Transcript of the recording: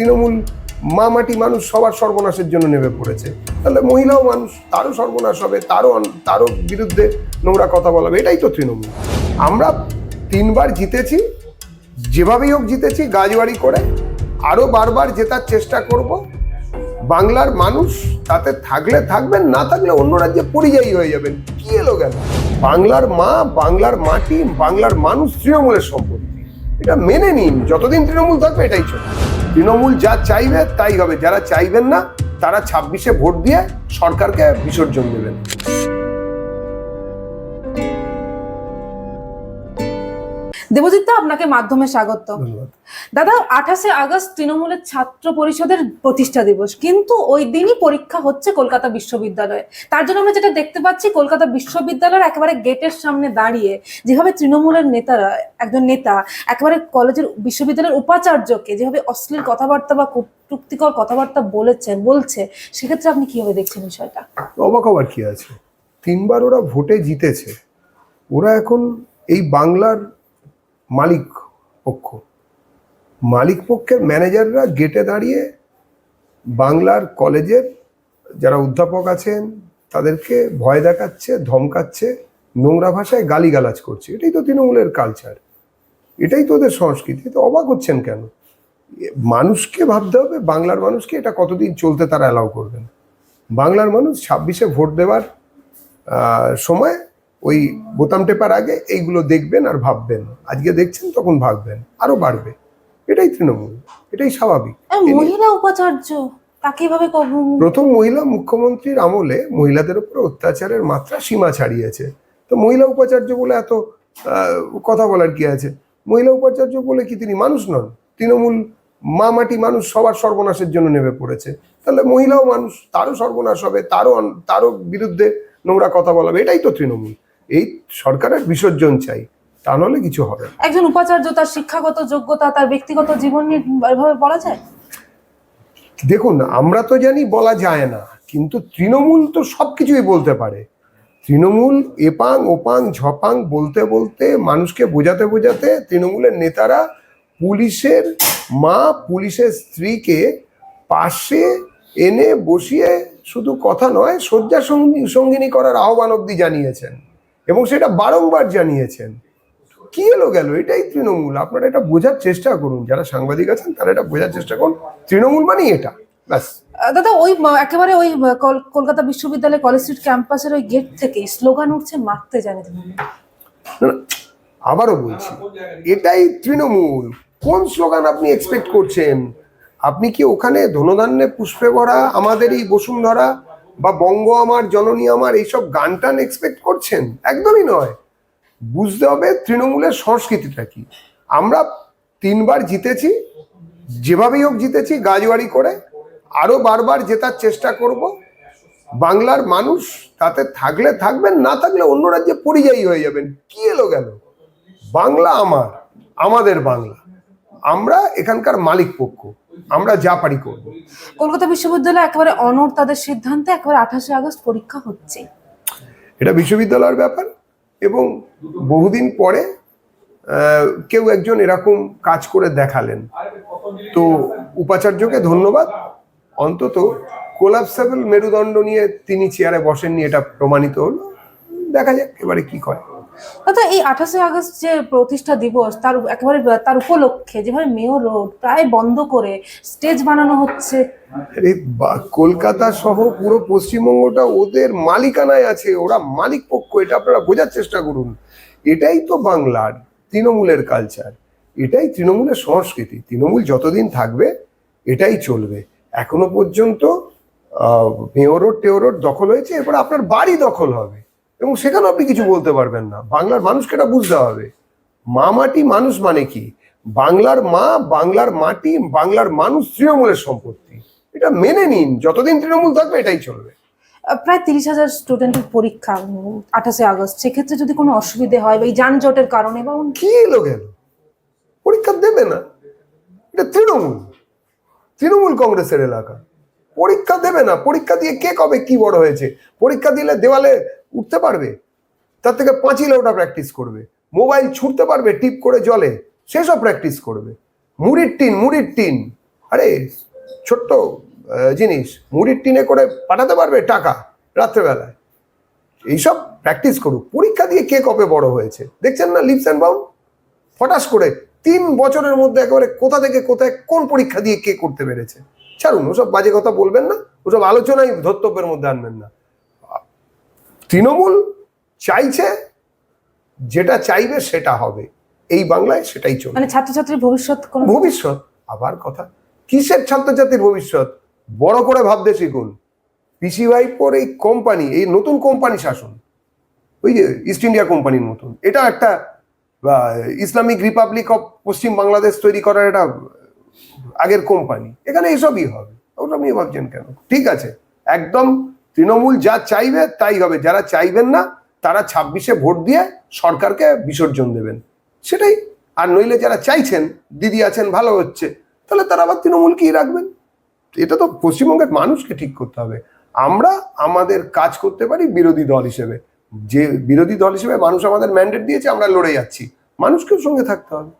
তৃণমূল মা মাটি মানুষ সবার সর্বনাশের জন্য নেমে পড়েছে। তাহলে মহিলাও মানুষ, তারও সর্বনাশ হবে, তারও তারও বিরুদ্ধে নোংরা কথা বলা হবে, এটাই তো তৃণমূল। আমরা তিনবার জিতেছি, যেভাবেই হোক জিতেছি গাজবাড়ি করে আরও বারবার জেতার চেষ্টা করব। বাংলার মানুষ তাতে থাকলে থাকবেন, না থাকলে অন্য রাজ্যে পরিযায়ী হয়ে যাবেন, কি এলো গেল বাংলার মা, বাংলার মাটি, বাংলার মানুষ তৃণমূলের সম্পত্তি। এটা মেনে নিন, যতদিন তৃণমূল থাকবে, এটাই চলবে। তৃণমূল যা চাইবে তাই হবে। যারা চাইবেন না, তারা ছাব্বিশে ভোট দিয়ে সরকারকে বিসর্জন দেবেন। দেবজিৎ দা, আপনাকে মাধ্যমে স্বাগত। দাদা আঠাশে আগস্ট তৃণমূলের ছাত্র পরিষদের প্রতিষ্ঠা দিবস কিন্তু ওই দিনই পরীক্ষা হচ্ছে কলকাতা বিশ্ববিদ্যালয়ে। তার জন্য আমরা যেটা দেখতে পাচ্ছি কলকাতা বিশ্ববিদ্যালয়ের একেবারে গেটের সামনে দাঁড়িয়ে যেভাবে তৃণমূলের নেতারা একজন নেতা একেবারে কলেজের বিশ্ববিদ্যালয়ের উপাচার্যকে যেভাবে অশ্লীল কথাবার্তা বা কটুক্তিকর কথাবার্তা বলেছেন বলছে সেক্ষেত্রে আপনি কীভাবে দেখছেন বিষয়টা? অবাক হবার কি আছে? তিনবার ওরা ভোটে জিতেছে। ওরা এখন এই বাংলার মালিক পক্ষ। মালিক পক্ষের ম্যানেজাররা গেটে দাঁড়িয়ে বাংলার কলেজের যারা অধ্যাপক আছেন, তাদেরকে ভয় দেখাচ্ছে, ধমকাচ্ছে, নোংরা ভাষায় গালিগালাজ করছে। এটাই তো তৃণমূলের কালচার এটাই তো ওদের সংস্কৃতি। তো অবাক হচ্ছেন কেন? মানুষকে ভাবতে হবে, বাংলার মানুষকে এটা কতদিন চলতে তারা অ্যালাউ করবেন বাংলার মানুষ ছাব্বিশে ভোট দেওয়ার সময় ওই বোতাম টেপার আগে এইগুলো দেখবেন আর ভাববেন। আজকে দেখছেন তখন ভাববেন আরও বাড়বে। এটাই তৃণমূল এটাই স্বাভাবিক। মহিলা উপাচার্য তাকে এভাবে প্রথম মহিলা মুখ্যমন্ত্রীর আমলে মহিলাদের উপর অত্যাচারের মাত্রা সীমা ছাড়িয়েছে। তো মহিলা উপাচার্য বলে এত কথা বলার কি আছে? মহিলা উপাচার্য বলে কি তিনি মানুষ নন? তৃণমূল মা মাটি মানুষ সবার সর্বনাশের জন্য নেমে পড়েছে। তাহলে মহিলাও মানুষ তারও সর্বনাশ হবে তারও তারও বিরুদ্ধে নোংরা কথা বলা হবে এটাই তো তৃণমূল। এই সরকারের বিসর্জন চাই তা নাহলে কিছু হবে। একজন উপাচার্য তার শিক্ষাগত যোগ্যতা তার ব্যক্তিগত জীবন নিয়ে এভাবে বলা যায়? দেখুন আমরা তো জানি বলা যায় না কিন্তু তৃণমূল তো সব কিছুই বলতে পারে। তৃণমূল এপাং ওপাং ঝপাং বলতে বলতে মানুষকে বোঝাতে বোঝাতে তৃণমূলের নেতারা পুলিশের মা পুলিশের স্ত্রীকে পাশে এনে বসিয়ে শুধু কথা নয় শয্যা সঙ্গী সঙ্গিনী করার আহ্বান অব্দি জানিয়েছেন। এবং সেটা বারংবার জানিয়েছেন। কি এলো গেল? এটাই তৃণমূল। আপনারা এটা বোঝার চেষ্টা করুন। যারা সাংবাদিক আছেন তারা এটা বোঝার চেষ্টা করুন। তৃণমূল মানেই এটা। ব্যাস। দাদা ওই একেবারে ওই কল- কলকাতা বিশ্ববিদ্যালয় কলেজ স্ট্রিট ক্যাম্পাসের ওই গেট থেকেই স্লোগান উঠছে মারতে জানে আবারও বলছি এটাই তৃণমূল। কোন স্লোগান আপনি এক্সপেক্ট করছেন? আপনি কি ওখানে ধনধান্যে পুষ্পে ভরা আমাদের এই বসুন্ধরা বা বঙ্গ আমার, জননী আমার, এইসব গান টান এক্সপেক্ট করছেন? একদমই নয়। বুঝতে হবে তৃণমূলের সংস্কৃতিটা কি। আমরা তিনবার জিতেছি, যেভাবেই হোক জিতেছি গাজবাড়ি করে আরও বারবার জেতার চেষ্টা করব। বাংলার মানুষ তাতে থাকলে থাকবেন, না থাকলে অন্য রাজ্যে পরিযায়ী হয়ে যাবেন। কি এলো গেল? বাংলা আমার, আমাদের বাংলা। আমরা এখানকার মালিক পক্ষ আমরা যা পারি করব। কলকাতা বিশ্ববিদ্যালয় একেবারে অনর তাদের সিদ্ধান্তে একেবারে আঠাশে আগস্ট পরীক্ষা হচ্ছে। এটা বিশ্ববিদ্যালয়ের ব্যাপার এবং বহুদিন পরে কেউ একজন এরকম কাজ করে দেখালেন। তো উপাচার্যকে ধন্যবাদ। অন্তত কোলাপসেবল মেরুদণ্ড নিয়ে তিনি চেয়ারে বসেননি এটা প্রমাণিত হলো। দেখা যাক এবারে কি হয়। দাদা এই আঠাশে আগস্ট যে প্রতিষ্ঠা দিবস, তার একেবারে, তার উপলক্ষে যেভাবে মেয়র রোড প্রায় বন্ধ করে স্টেজ বানানো হচ্ছে। কলকাতা সহ পুরো পশ্চিমবঙ্গটা ওদের মালিকানায় আছে, ওরা মালিক পক্ষ, এটা আপনারা বোঝার চেষ্টা করুন। এটাই তো বাংলার তৃণমূলের কালচার এটাই তৃণমূলের সংস্কৃতি, তৃণমূল যতদিন থাকবে, এটাই চলবে। এখনও পর্যন্ত মেয়রোড টেওরোড দখল হয়েছে, এরপরে আপনার বাড়ি দখল হবে। এবং সেখানে আপনি কিছু বলতে পারবেন না। বাংলার মানুষকে এটা বুঝতে হবে। মা মাটি মানুষ মানে কি? বাংলার মা বাংলার মাটি বাংলার মানুষ তৃণমূলের সম্পত্তি। এটা মেনে নিন যতদিন তৃণমূল থাকবে এটাই চলবে। প্রায় তিরিশ হাজার স্টুডেন্টের পরীক্ষা আঠাশে আগস্ট। সেক্ষেত্রে যদি কোনো অসুবিধে হয় বা এই যানজটের কারণে বা কি এলো গেল পরীক্ষা দেবে না। এটা তৃণমূল। তৃণমূল কংগ্রেসের এলাকা। পরীক্ষা দেবে না। পরীক্ষা দিয়ে কে কবে কি বড় হয়েছে? পরীক্ষা দিলে দেওয়ালে উঠতে পারবে? তার থেকে পাঁচিলে ওটা প্র্যাকটিস করবে। মোবাইল ছুটতে পারবে টিপ করে জলে, সেসব প্র্যাকটিস করবে। মুড়ির টিন মুড়ির টিন। আরে, ছোট্ট জিনিস। মুড়ির টিনে করে পাঠাতে পারবে টাকা রাত্রেবেলায়। এইসব প্র্যাকটিস করুক। পরীক্ষা দিয়ে কে কবে বড় হয়েছে? দেখছেন না লিপস অ্যান্ড বাউন্ড ফটাস করে তিন বছরের মধ্যে একেবারে কোথা থেকে কোথায় কোন পরীক্ষা দিয়ে কে করতে পেরেছে? ছাড়ুন ওসব বাজে কথা বলবেন না ওসব আলোচনাই ধর্তব্যের মধ্যে আনবেন না। তৃণমূল চাইছে যেটা চাইবে সেটা হবে। এই বাংলায় সেটাই চলবে। মানে ছাত্রছাত্রীর ভবিষ্যৎ কোনো ভবিষ্যৎ আবার কথা কিসের ছাত্রছাত্রীর ভবিষ্যৎ? বড় করে ভাবতে শিখুন। পিসি ভাইপোর এই কোম্পানি এই নতুন কোম্পানি শাসন। ওই যে ইস্ট ইন্ডিয়া কোম্পানির মতন। এটা একটা ইসলামিক রিপাবলিক অফ পশ্চিম বাংলাদেশ তৈরি করার একটা আগের কোম্পানি এখানে এসবই হবে। ওটা নিয়ে ভাবছেন কেন? ঠিক আছে। একদম তৃণমূল যা চাইবে তাই হবে। যারা চাইবেন না, তারা ছাব্বিশে ভোট দিয়ে সরকারকে বিসর্জন দেবেন। সেটাই। আর নইলে যারা চাইছেন, দিদি আছেন, ভালো হচ্ছে, তাহলে তারা আবার তৃণমূলকেই রাখবেন। এটা তো পশ্চিমবঙ্গের মানুষকে ঠিক করতে হবে। আমরা আমাদের কাজ করতে পারি বিরোধী দল হিসেবে। যে বিরোধী দল হিসেবে মানুষ আমাদের ম্যান্ডেট দিয়েছে, আমরা লড়ে যাচ্ছি। মানুষকেও সঙ্গে থাকতে হবে।